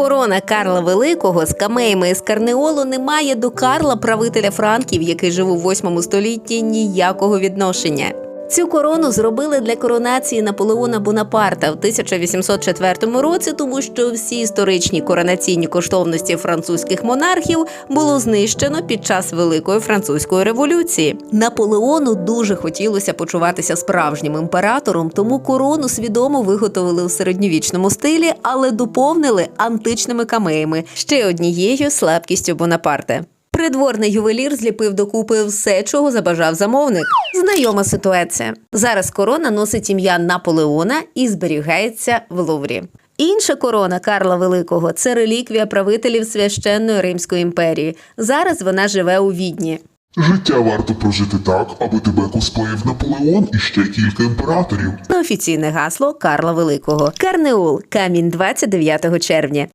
Корона Карла Великого з камеями з карнеолу не має до Карла, правителя Франків, який жив у 8 столітті, ніякого відношення. Цю корону зробили для коронації Наполеона Бонапарта в 1804 році, тому що всі історичні коронаційні коштовності французьких монархів було знищено під час Великої французької революції. Наполеону дуже хотілося почуватися справжнім імператором, тому корону свідомо виготовили у середньовічному стилі, але доповнили античними камеями ще однією слабкістю Бонапарта. Придворний ювелір зліпив докупи все, чого забажав замовник. Знайома ситуація. Зараз корона носить ім'я Наполеона і зберігається в Луврі. Інша корона Карла Великого це реліквія правителів священної Римської імперії. Зараз вона живе у Відні. Життя варто прожити так, аби тебе косплеїв Наполеон і ще кілька імператорів. Офіційне гасло Карла Великого. Карнеул камінь 29 червня.